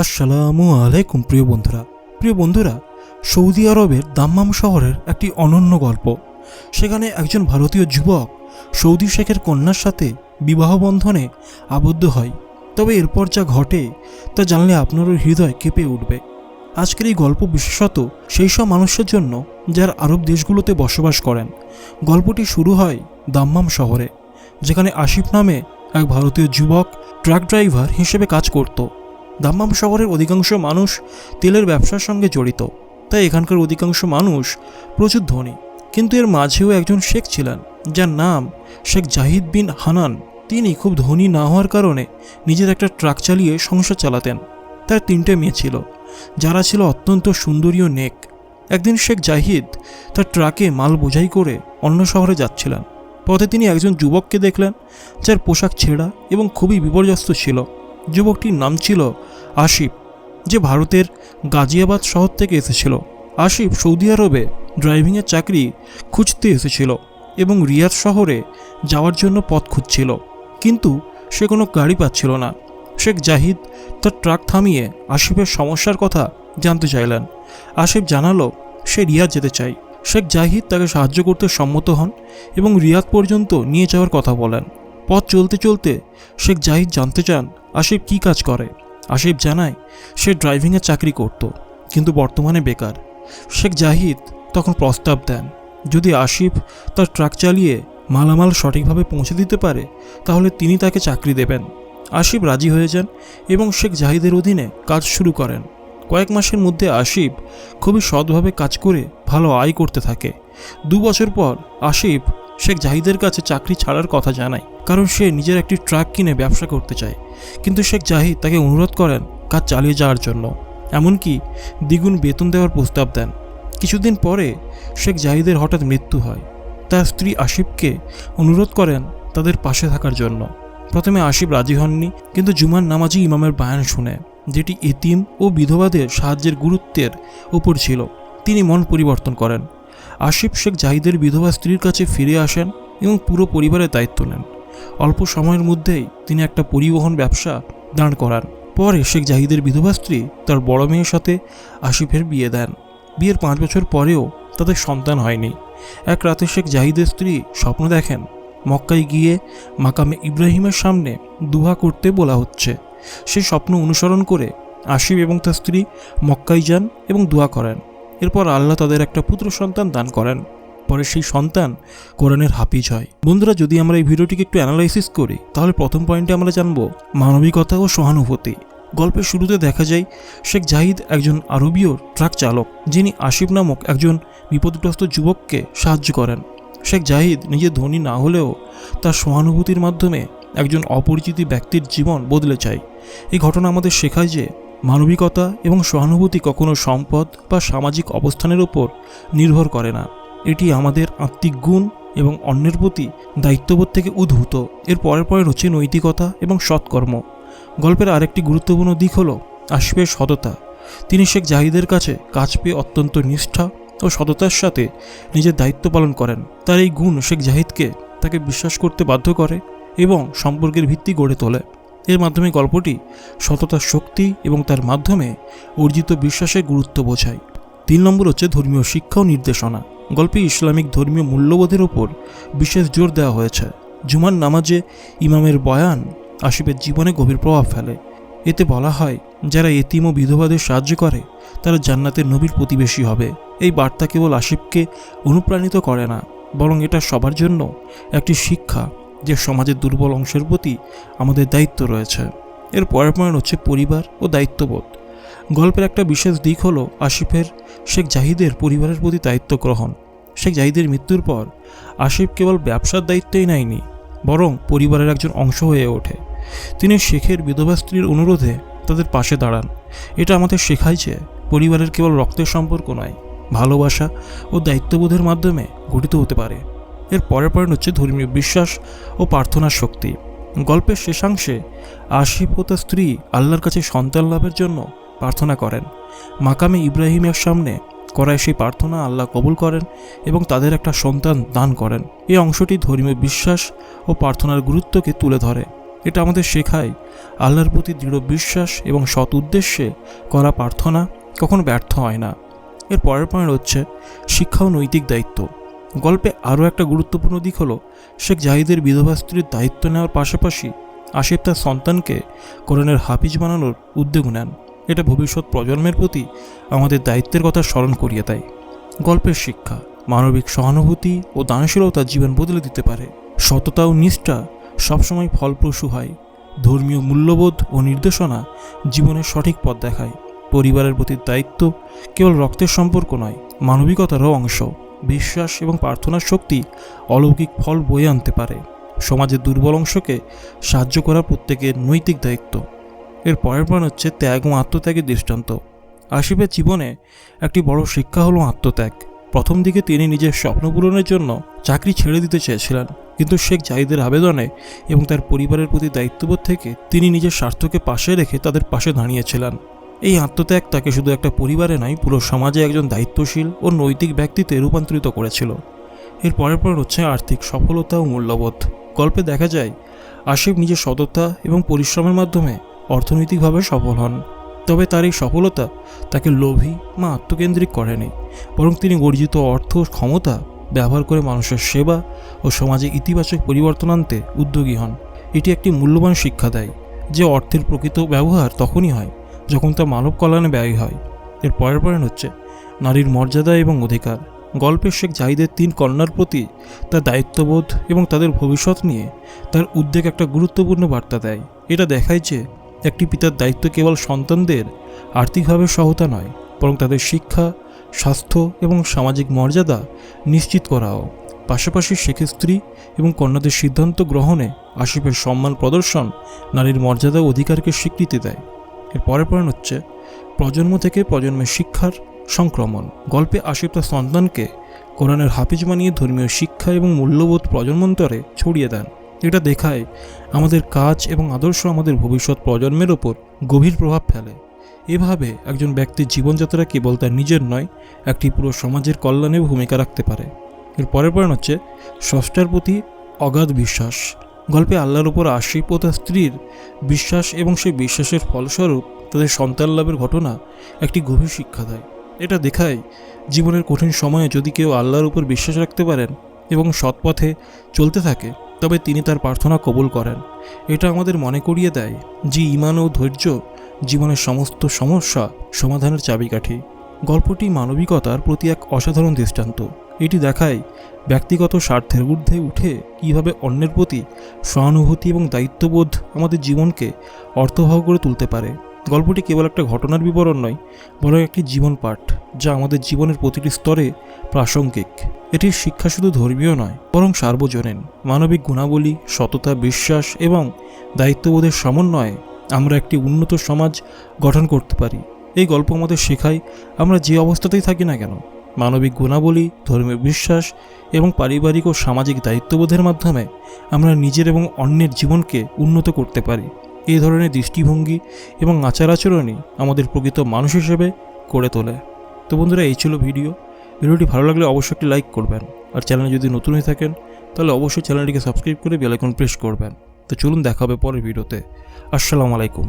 আসসালামু আলাইকুম, প্রিয় বন্ধুরা। প্রিয় বন্ধুরা, সৌদি আরবের দাম্মাম শহরের একটি অনন্য গল্প। সেখানে একজন ভারতীয় যুবক সৌদি শেখের কন্যার সাথে বিবাহ বন্ধনে আবদ্ধ হয়। তবে এরপর যা ঘটে, তা জানলে আপনারও হৃদয় কেঁপে উঠবে। আজকের এই গল্প বিশেষত সেই সব মানুষের জন্য যারা আরব দেশগুলোতে বসবাস করেন। গল্পটি শুরু হয় দাম্মাম শহরে, যেখানে আসিফ নামে এক ভারতীয় যুবক ট্রাক ড্রাইভার হিসেবে কাজ করত। দাম্মাম শহরের অধিকাংশ মানুষ তেলের ব্যবসার সঙ্গে জড়িত, তাই এখানকার অধিকাংশ মানুষ প্রচুর ধনী। কিন্তু এর মাঝেও একজন শেখ ছিলেন, যার নাম শেখ জাহিদ বিন হানান। তিনি খুব ধনী না হওয়ার কারণে নিজের একটা ট্রাক চালিয়ে সংসার চালাতেন। তার তিনটে মেয়ে ছিল, যারা ছিল অত্যন্ত সুন্দরীয় নেক। একদিন শেখ জাহিদ তার ট্রাকে মাল বোঝাই করে অন্য শহরে যাচ্ছিলেন। পথে তিনি একজন যুবককে দেখলেন, যার পোশাক ছেঁড়া এবং খুবই বিপর্যস্ত ছিল। যুবকটির নাম ছিল আসিফ, যে ভারতের গাজিয়াবাদ শহর থেকে এসেছিল। আসিফ সৌদি আরবে ড্রাইভিংয়ের চাকরি খুঁজতে এসেছিল এবং রিয়াদ শহরে যাওয়ার জন্য পথ খুঁজছিল। কিন্তু সে কোনো গাড়ি পাচ্ছিল না। শেখ জাহিদ তার ট্রাক থামিয়ে আসিফের সমস্যার কথা জানতে চাইলেন। আসিফ জানালো, সে রিয়াদ যেতে চায় শেখ জাহিদ তাকে সাহায্য করতে সম্মত হন এবং রিয়াদ পর্যন্ত নিয়ে যাওয়ার কথা বলেন। পথ চলতে চলতে শেখ জাহিদ জানতে চান আসিফ কী কাজ করে। আসিফ জানায়, সে ড্রাইভিংয়ের চাকরি করত, কিন্তু বর্তমানে বেকার। শেখ জাহিদ তখন প্রস্তাব দেন, যদি আসিফ তার ট্রাক চালিয়ে মালামাল সঠিকভাবে পৌঁছে দিতে পারে, তাহলে তিনি তাকে চাকরি দেবেন। আসিফ রাজি হয়ে যান এবং শেখ জাহিদের অধীনে কাজ শুরু করেন। কয়েক মাসের মধ্যে আসিফ খুবই সৎভাবে কাজ করে ভালো আয় করতে থাকে। দু বছর পর আসিফ শেখ জাহিদের কাছে চাকরি ছাড়ার কথা জানায়। কারণ সে নিজের একটি ট্রাক কিনে ব্যবসা করতে চায়। কিন্তু শেখ জাহিদ তাকে অনুরোধ করেন কাজ চালিয়ে যাওয়ার জন্য। এমনকি দ্বিগুণ বেতন দেওয়ার প্রস্তাব দেন। কিছুদিন পরে শেখ জাহিদের হঠাৎ মৃত্যু হয়। তার স্ত্রী আসিফকে অনুরোধ করেন তাদের পাশে থাকার জন্য। প্রথমে আসিফ রাজি হননি, কিন্তু জুমার নামাজি ইমামের বায়ান শুনে, যেটি এতিম ও বিধবাদের সাহায্যের গুরুত্বের ওপর ছিল। তিনি মন পরিবর্তন করেন। আসিফ শেখ জাহিদের বিধবা স্ত্রীর কাছে ফিরে আসেন এবং পুরো পরিবারের দায়িত্ব নেন। অল্প সময়ের মধ্যেই তিনি একটা পরিবহন ব্যবসা দাঁড় করান। পরে শেখ জাহিদের বিধবা স্ত্রী তার বড় মেয়ের সাথে আসিফের বিয়ে দেন। বিয়ের পাঁচ বছর পরেও তাদের সন্তান হয়নি। এক রাতে শেখ জাহিদের স্ত্রী স্বপ্ন দেখেন, মক্কায় গিয়ে মাকামে ইব্রাহিমের সামনে দুহা করতে বলা হচ্ছে। সে স্বপ্ন অনুসরণ করে আসিফ এবং তার স্ত্রী মক্কায় যান এবং দোয়া করেন। এরপর আল্লাহ তাদের একটা পুত্র সন্তান দান করেন। পরে সেই সন্তান কোরআনের হাফিজ হয়। বন্ধুরা, যদি আমরা এই ভিডিওটিকে একটু অ্যানালাইসিস করি, তাহলে প্রথম পয়েন্টে আমরা জানব মানবিকতা ও সহানুভূতি। গল্পের শুরুতে দেখা যায়, শেখ জাহিদ একজন আরবীয় ট্রাক চালক, যিনি আসিফ নামক একজন বিপদগ্রস্ত যুবককে সাহায্য করেন। শেখ জাহিদ নিজে ধনী না হলেও তার সহানুভূতির মাধ্যমে একজন অপরিচিত ব্যক্তির জীবন বদলে চায়। এই ঘটনা আমাদের শেখায় যে মানবিকতা এবং সহানুভূতি কখনো সম্পদ বা সামাজিক অবস্থানের উপর নির্ভর করে না। এটি আমাদের আত্মিক গুণ এবং অন্যের প্রতি দায়িত্ববোধ থেকে উদ্ভূত। এর পরের পরে হচ্ছে নৈতিকতা এবং সৎকর্ম। গল্পের আরেকটি গুরুত্বপূর্ণ দিক হলো আসিফের সততা। তিনি শেখ জাহিদের কাছে কাজ পেয়ে অত্যন্ত নিষ্ঠা ও সততার সাথে নিজের দায়িত্ব পালন করেন। তার এই গুণ শেখ জাহিদকে তাকে বিশ্বাস করতে বাধ্য করে এবং সম্পর্কের ভিত্তি গড়ে তোলে। এর মাধ্যমে গল্পটি সততার শক্তি এবং তার মাধ্যমে অর্জিত বিশ্বাসের গুরুত্ব বোঝায়। তিন নম্বর হচ্ছে ধর্মীয় শিক্ষা ও নির্দেশনা। গল্পে ইসলামিক ধর্মীয় মূল্যবোধের ওপর বিশেষ জোর দেওয়া হয়েছে। জুমার নামাজে ইমামের বয়ান আসিফের জীবনে গভীর প্রভাব ফেলে। এতে বলা হয়, যারা এতিম ও বিধবাদের সাহায্য করে, তারা জান্নাতের নবীর প্রতিবেশী হবে। এই বার্তা কেবল আসিফকে অনুপ্রাণিত করে না, বরং এটা সবার জন্য একটি শিক্ষা যে সমাজের দুর্বল অংশের প্রতি আমাদের দায়িত্ব রয়েছে। এর পরের পয়েন্ট হচ্ছে পরিবার ও দায়িত্ববোধ। গল্পের একটা বিশেষ দিক হলো আসিফের শেখ জাহিদের পরিবারের প্রতি দায়িত্ব গ্রহণ। শেখ জাহিদের মৃত্যুর পর আসিফ কেবল ব্যবসার দায়িত্বই নেয়নি, বরং পরিবারের একজন অংশ হয়ে ওঠে। তিনি শেখের বিধবা স্ত্রীর অনুরোধে তাদের পাশে দাঁড়ান। এটা আমাদের শেখায় যে পরিবারের কেবল রক্তের সম্পর্ক নয়, ভালোবাসা ও দায়িত্ববোধের মাধ্যমে গঠিত হতে পারে। এর পরের পয়েন্ট হচ্ছে ধর্মীয় বিশ্বাস ও প্রার্থনার শক্তি। গল্পের শেষাংশে আসিফ ও তার স্ত্রী আল্লাহর কাছে সন্তান লাভের জন্য প্রার্থনা করেন। মাকামে ইব্রাহিমের সামনে করায় সেই প্রার্থনা আল্লাহ কবুল করেন এবং তাদের একটা সন্তান দান করেন। এই অংশটি ধর্মীয় বিশ্বাস ও প্রার্থনার গুরুত্বকে তুলে ধরে। এটা আমাদের শেখায় আল্লাহর প্রতি দৃঢ় বিশ্বাস এবং সৎ উদ্দেশ্যে করা প্রার্থনা কখনো ব্যর্থ হয় না। এর পরের পয়েন্ট হচ্ছে শিক্ষা ও নৈতিক দায়িত্ব। গল্পে আরও একটা গুরুত্বপূর্ণ দিক হলো শেখ জাহিদের বিধবা স্ত্রীর দায়িত্ব নেওয়ার পাশাপাশি আসিফ তার সন্তানকে কোরআনের হাফিজ বানানোর উদ্যোগ নেন। এটা ভবিষ্যৎ প্রজন্মের প্রতি আমাদের দায়িত্বের কথা স্মরণ করিয়ে দেয়। গল্পের শিক্ষা, মানবিক সহানুভূতি ও দানশীলতা জীবন বদলে দিতে পারে। সততা ও নিষ্ঠা সবসময় ফলপ্রসূ হয়। ধর্মীয় মূল্যবোধ ও নির্দেশনা জীবনের সঠিক পথ দেখায়। পরিবারের প্রতি দায়িত্ব কেবল রক্তের সম্পর্ক নয়, মানবিকতারও অংশ। বিশ্বাস এবং প্রার্থনার শক্তি অলৌকিক ফল বয়ে আনতে পারে। সমাজের দুর্বল অংশকে সাহায্য করা প্রত্যেকের নৈতিক দায়িত্ব। এর পরের পয়েন্ট হচ্ছে ত্যাগ ও আত্মত্যাগের দৃষ্টান্ত। আশিফের জীবনে একটি বড় শিক্ষা হলো আত্মত্যাগ। প্রথম দিকে তিনি নিজের স্বপ্ন পূরণের জন্য চাকরি ছেড়ে দিতে চেয়েছিলেন, কিন্তু শেখ জাহিদের আবেদনে এবং তার পরিবারের প্রতি দায়িত্ববোধ থেকে তিনি নিজের স্বার্থকে পাশে রেখে তাদের পাশে দাঁড়িয়েছিলেন। এই আত্মত্যাগ তাকে শুধু একটা পরিবারে নয়, পুরো সমাজে একজন দায়িত্বশীল ও নৈতিক ব্যক্তিতে রূপান্তরিত করেছিল। এর পরের পর হচ্ছে আর্থিক সফলতা ও মূল্যবোধ। গল্পে দেখা যায় আশিফ নিজের সততা এবং পরিশ্রমের মাধ্যমে অর্থনৈতিকভাবে সফল হন। তবে তার এই সফলতা তাকে লোভী বা আত্মকেন্দ্রিক করেনি, বরং তিনি অর্জিত অর্থ ক্ষমতা ব্যবহার করে মানুষের সেবা ও সমাজে ইতিবাচক পরিবর্তন আনতে উদ্যোগী হন। এটি একটি মূল্যবান শিক্ষা দেয় যে অর্থের প্রকৃত ব্যবহার তখনই হয় যখন তা মানব কল্যাণে ব্যয় হয়। এর পরের পয়েন্ট হচ্ছে নারীর মর্যাদা এবং অধিকার। গল্পের শেখ জাহিদের তিন কন্যার প্রতি তার দায়িত্ববোধ এবং তাদের ভবিষ্যৎ নিয়ে তার উদ্বেগ একটা গুরুত্বপূর্ণ বার্তা দেয়। এটা দেখায় যে একটি পিতার দায়িত্ব কেবল সন্তানদের আর্থিকভাবে সহায়তা নয়, বরং তাদের শিক্ষা, স্বাস্থ্য এবং সামাজিক মর্যাদা নিশ্চিত করাও। পাশাপাশি স্ত্রী এবং কন্যাদের সিদ্ধান্ত গ্রহণে আশিফের সম্মান প্রদর্শন নারীর মর্যাদা অধিকারকে স্বীকৃতি দেয়। এর পরের পয়েন্ট হচ্ছে, প্রজন্ম থেকে প্রজন্মের শিক্ষার সংক্রমণ। গল্পে আশিফ তার সন্তানকে কোরআনের হাফিজ বানিয়ে ধর্মীয় শিক্ষা এবং মূল্যবোধ প্রজন্মান্তরে ছড়িয়ে দেন। এটা দেখায় আমাদের কাজ এবং আদর্শ আমাদের ভবিষ্যৎ প্রজন্মের ওপর গভীর প্রভাব ফেলে। এভাবে একজন ব্যক্তির জীবনযাত্রা কেবল তার নিজের নয়, একটি পুরো সমাজের কল্যাণে ভূমিকা রাখতে পারে। এর পরের পয়েন্ট হচ্ছে ষষ্ঠার প্রতি অগাধ বিশ্বাস। গল্পে আল্লাহর উপর আশিফ ও তার স্ত্রীর বিশ্বাস এবং সেই বিশ্বাসের ফলস্বরূপ তাদের সন্তান লাভের ঘটনা একটি গভীর শিক্ষা দেয়। এটা দেখায় জীবনের কঠিন সময়ে যদি কেউ আল্লাহর উপর বিশ্বাস রাখতে পারেন এবং সৎ পথে চলতে থাকে, তবে তিনি তার প্রার্থনা কবুল করেন। এটা আমাদের মনে করিয়ে দেয় যে ইমান ও ধৈর্য জীবনের সমস্ত সমস্যা সমাধানের চাবিকাঠি। গল্পটি মানবিকতার প্রতি এক অসাধারণ দৃষ্টান্ত। এটি দেখায় ব্যক্তিগত স্বার্থের ঊর্ধ্বে উঠে কীভাবে অন্যের প্রতি সহানুভূতি এবং দায়িত্ববোধ আমাদের জীবনকে অর্থবহ করে তুলতে পারে। গল্পটি কেবল একটা ঘটনার বিবরণ নয়, বরং একটি জীবন পাঠ, যা আমাদের জীবনের প্রতিটি স্তরে প্রাসঙ্গিক। এটির শিক্ষা শুধু ধর্মীয় নয়, বরং সার্বজনীন। মানবিক গুণাবলী, সততা, বিশ্বাস এবং দায়িত্ববোধের সমন্বয়ে আমরা একটি উন্নত সমাজ গঠন করতে পারি। এই গল্প আমাদের শেখায় আমরা যে অবস্থাতেই থাকি না কেন, মানবিক গুণাবলী, ধর্মীয় বিশ্বাস এবং পারিবারিক ও সামাজিক দায়িত্ববোধের মাধ্যমে আমরা নিজের এবং অন্যের জীবনকে উন্নত করতে পারি। এই ধরনের দৃষ্টিভঙ্গি এবং আচার আচরণই আমাদের প্রকৃত মানুষ হিসেবে করে তোলে। তো বন্ধুরা, এই ছিল ভিডিও। ভিডিওটি ভালো লাগলে অবশ্যই একটি লাইক করবেন। আর চ্যানেলে যদি নতুন হয়ে থাকেন, তাহলে অবশ্যই চ্যানেলটিকে সাবস্ক্রাইব করে বেলাইকন প্রেস করবেন। তো চলুন দেখা হবে পরের ভিডিওতে। আসসালামু আলাইকুম।